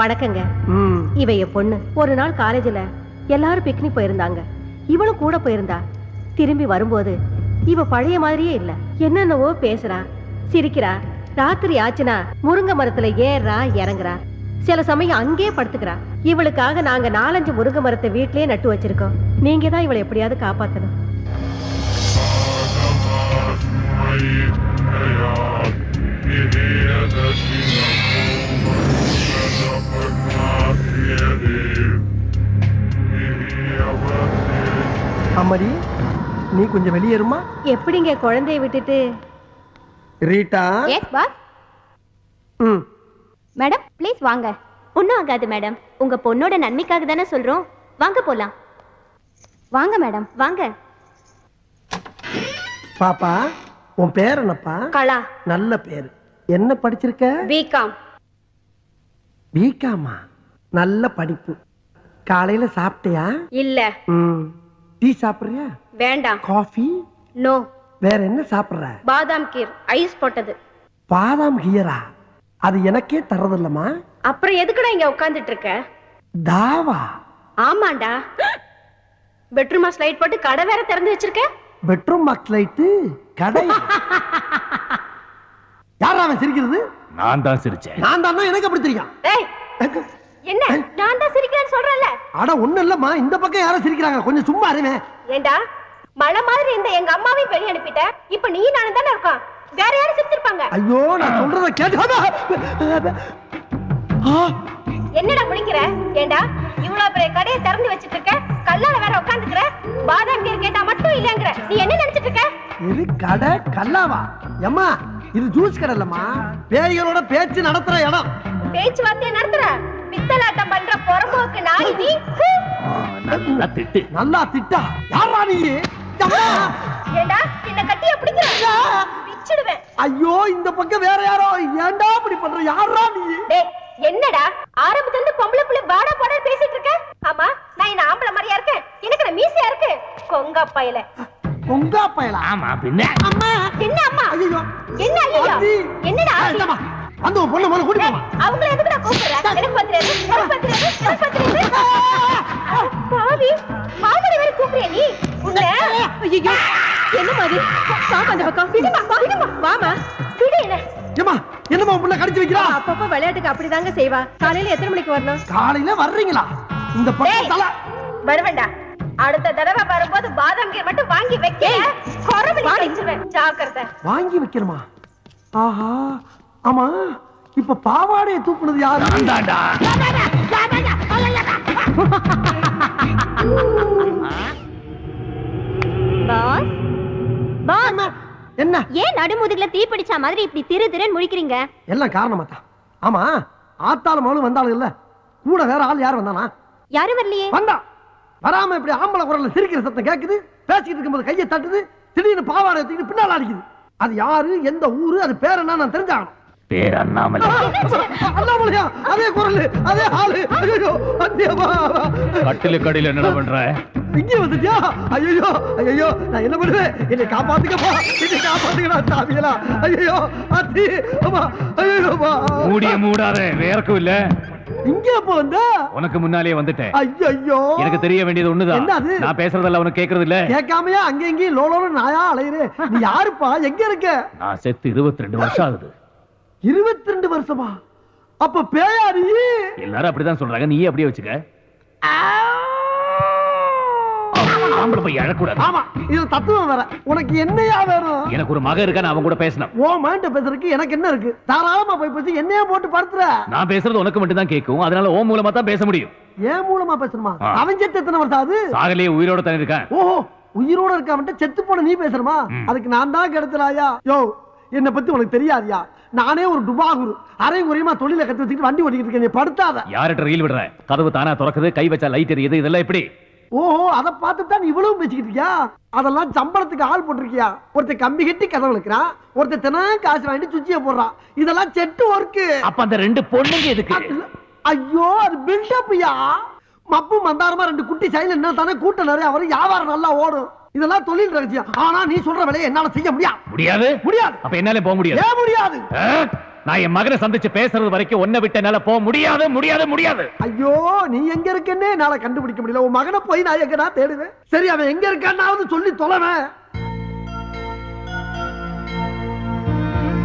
வணக்கங்க ம். இவ என் பொண்ணு. ஒரு நாள் காலேஜ்ல எல்லாரும் பிக்னிக் போயிருந்தாங்க. இவளும் கூட போயிருந்தா. திரும்பி வரும்போது இவ பழைய மாதிரியே இல்ல. என்னென்னவோ பேசுறா. சிரிக்கிறா. ராத்திரி ஆச்சுனா முருங்கை மரத்துல ஏறா இறங்குறா. சில சமயம் அங்கேயே படுத்துக்கிறா. இவளுக்காக நாங்க நாலஞ்சு முருங்கை மரத்தை வீட்லயே நட்டு வச்சிருக்கோம். நீங்க தான் இவளை எப்படியாவது காப்பாத்தணும். அம்மாடி நீ கொஞ்சம் வெளியேறுமா எப்படிங்க குழந்தைய விட்டுட்டு? ரீட்டா? எஸ் பாஸ் ம். மேடம் ப்ளீஸ் வாங்க. ஒன்றும் ஆகாது மேடம் உங்க பொண்ணோட நன்மைக்காக தானே சொல்றோம். வாங்க போலாம். வாங்க மேடம் வாங்க. பாப்பா உன் பேர் என்னப்பா? கலா. நல்ல பேர். என்ன படிச்சிருக்க? பிகாம் பிகாமா நல்ல படிப்பு. காலையில சாப்பிட்டியா? இல்ல. டீ சாப்பிடுறியா? வேண்டாம். காஃபி நோ வேற என்ன சாப்பிடுற? பாதாம் கீர். ஐஸ் போட்டது. பாதாம் ஹியரா அது எனக்கே தர்றதில்லம்மா. அப்புறம் எதுக்குடா இங்க உட்கார்ந்துட்டு இருக்க தாவா? ஆமாண்டா. பெட்ரூமா ஸ்லைட் போட்டு கடை வேற திறந்து வச்சிருக்க? பெட்ரூம் பாக்ஸ் லைட்டு கடை யாரா அவன் சிரிக்கிறது? நான் தான் சிரிச்சேன். நான் தான் எனக்கு அப்படி தெரியும். ஏய் என்ன? நான் தான் சிரிக்கிறேன்னு சொல்றேன்ல. அட ஒண்ணு இல்லம்மா. இந்த பக்கம் யாரும் சிரிக்கிறாங்க. கொஞ்சம் சும்மா இருவேன் ஏண்டா? மழை மாதிரி இந்த எங்க அம்மாவையும் வெளிய அனுப்பிட்ட. இப்ப நீ நானும் தானே இருக்கோம். வேற யாரும் சிரிச்சிருப்பாங்க. ஐயோ நான் சொல்றத கேட்டு என்னடா முடிக்கிற ஏண்டா இவ்வளவு பெரிய கடையை திறந்து வச்சிட்டு இருக்க கல்லால வேற உட்காந்துக்கிற? பாதாம் கீர் கேட்டா மட்டும் இல்லங்கிற. நீ என்ன நினைச்சிட்டு இருக்க? இது கடை? கல்லாவா? எம்மா இது ஜூஸ் கடை இல்லம்மா. பேய்களோட பேச்சு நடத்துற இடம். பேச்சுவார்த்தையை நடத்துற? பித்தலாட்டம் பண்ற புறம்போக்கு நாய் நீ? நல்லா திட்டு. நல்லா திட்டா? யாரா நீ! ஏண்டா என்ன கட்டிய பிடிக்கிற பிச்சிடுவேன். ஐயோ இந்த பக்கம் வேற யாரோ? ஏன்டா இப்படி பண்ற? யாரா நீ? என்னடா? ஆரம்பத்துல இருந்து பொம்பளை புள்ள பாடா பாடா பேசிட்டு இருக்க? ஆமா நான் என்ன ஆம்பளை மாதிரியா இருக்கேன்? எனக்கு நான் மீசையா இருக்கு? கொங்க பையல. பொங்கா பயலா? ஆமா பின்ன? அம்மா என்ன அம்மா? ஐயோ என்ன ஐயோ. என்னடா. வந்து உன் பொண்ணு கூட்டி டேய், போமா அவங்கள எதுக்குடா கூப்பிடுற? எனக்கு பத்திரது எனக்கு பத்திரது எனக்கு பத்திரது பாவி மாமனை வேற கூப்பிடுறியா நீ? உன்னை? ஐயோ என்ன மாதிரி வாமா அந்த பக்கம். விடுமா விடுமா வாமா விடு என்ன? ஏமா என்னம்மா உன் புள்ள கடிச்சு வைக்கிறா? அப்பப்ப விளையாட்டுக்கு அப்படிதாங்க செய்வா. காலையில எத்தனை மணிக்கு வரணும்? காலையில வர்றீங்களா? இந்த பக்கம். தலை. வருவேண்டா. அடுத்த தடவை வரும்போது பாதாம் கீர் மட்டும் வாங்கி வைக்க ஜாக்கிரதை. வாங்கி வைக்கணுமா? ஆஹா ஆமா. இப்ப பாவாடையை தூக்குனது யாரு? தாண்டா பாஸ்? பாஸ். அம்மா, என்ன? ஏன் நடுமுதுகுல தீ பிடிச்ச மாதிரி இப்படி திரு திருன்னு முழிக்கிறீங்க? எல்லாம் காரணமா தான் ஆமா ஆத்தாள மகளும் வந்தாலும் இல்ல கூட வேற ஆள் யார் வந்தானா? யாரும் வரலையே. வந்தா. வராம இப்படி ஆம்பளை குரல்ல சிரிக்கிற சத்தம் கேக்குது பேசிக்கிட்டு இருக்கும்போது கையை தட்டுது திடீர்னு பாவாடை தூக்கிட்டு பின்னால அடிக்குது. அது யாரு எந்த ஊரு அது பேர் என்ன நான் தெரிஞ்சாகணும் பேர் அண்ணாமலை. அண்ணாமலையா? அதே குரல் அதே ஆளு. ஐயோ அத்தியமா கட்டிலு கடையில என்ன பண்ற? இங்கே வந்துட்டியா? ஐயோ ஐயோ நான் என்ன பண்ணுவேன்? என்னை காப்பாத்துக்கப்பா என்னை காப்பாத்துக்கடா சாமிகளா ஐயோ அத்தி அம்மா ஐயோப்பா மூடிய மூடாத வேறக்கும் இல்ல. இங்க எப்ப வந்த? உனக்கு முன்னாலே வந்துட்டேன். ஐயோ எனக்கு தெரிய வேண்டியது ஒண்ணுதான். என்னது? நான் பேசுறதெல்லாம் உனக்கு கேக்குறது இல்ல கேட்காமயா? அங்க இங்கேயும் லோலோன்னு நாயா அலையுறே? நீ யாருப்பா? எங்க இருக்க? நான் செத்து இருபத்தி ரெண்டு வருஷம் ஆகுது. இருபத்தி ரெண்டு வருஷமா? அப்ப பேயா நீ எல்லாரும் அப்படிதான் சொல்றாங்க. நீ அப்படியே வச்சுக்க. ஆம்பளை போய் அழக்கூடாது. ஆமா இது தத்துவம் வேற. உனக்கு என்னையா வேணும்? எனக்கு ஒரு மக இருக்கா நான் அவன் கூட பேசணும். ஓ மைண்ட பேசுறதுக்கு எனக்கு என்ன இருக்கு? தாராளமா போய் பேசி என்னையா போட்டு படுத்துற? நான் பேசுறது உனக்கு மட்டும் தான் கேட்கும். அதனால ஓ மூலமா தான் பேச முடியும். ஏன் மூலமா பேசணுமா. அவன் செத்து எத்தனை வருஷம் ஆகுது? சாகலையே உயிரோட தானே இருக்கேன். ஓஹோ உயிரோட இருக்காமட்டு செத்து போன நீ பேசுறமா. அதுக்கு நான் தான் கெடுத்துறாயா யோ என்னை பத்தி உனக்கு தெரியாதியா? நானே ஒரு டுபாகுரு அரை குறையமா தொழில கத்து வச்சுக்கிட்டு வண்டி ஓட்டிக்கிட்டு இருக்கேன். படுத்தாத. யார்கிட்ட ரீல் விடுற? கதவு தானா திறக்குது கை வச்சா லைட் எரியுது இதெல்லாம் எப்படி? ஓஹோ அதை பார்த்து தான் இவ்வளவு பேசிக்கிட்டு இருக்கியா? அதெல்லாம் சம்பளத்துக்கு ஆள் போட்டிருக்கியா? ஒருத்தன் கம்பி கட்டி கதவு இழுக்கிறான் ஒருத்தன் தினம் காசு வாங்கிட்டு சுச்சிய போடுறான் இதெல்லாம் செட்டு ஒர்க்கு அப்ப அந்த ரெண்டு பொண்ணுங்க எதுக்கு? ஐயோ அது பில்டப்யா மப்பு மந்தாரமா ரெண்டு குட்டி சைல என்ன தானே கூட்டம் நிறைய வரும் வியாபாரம் நல்லா ஓடும். இதெல்லாம் தொழில் ரகசியம். ஆனா நீ சொல்ற வேலையை என்னால செய்ய முடியாது முடியாது. முடியாது. அப்ப என்னால போக முடியாது. முடியாது? நான் என் மகனை சந்திச்சு பேசுறது வரைக்கும் ஒன்ன விட்ட என்னால போக முடியாது முடியாது முடியாது. ஐயோ நீ எங்க இருக்கன்னே என்னால கண்டுபிடிக்க முடியல. உன் மகனை போய் நான் எங்க நான் தேடுவேன்? சரி அவன் எங்க இருக்கான்னாவது சொல்லி தொலைவேன்.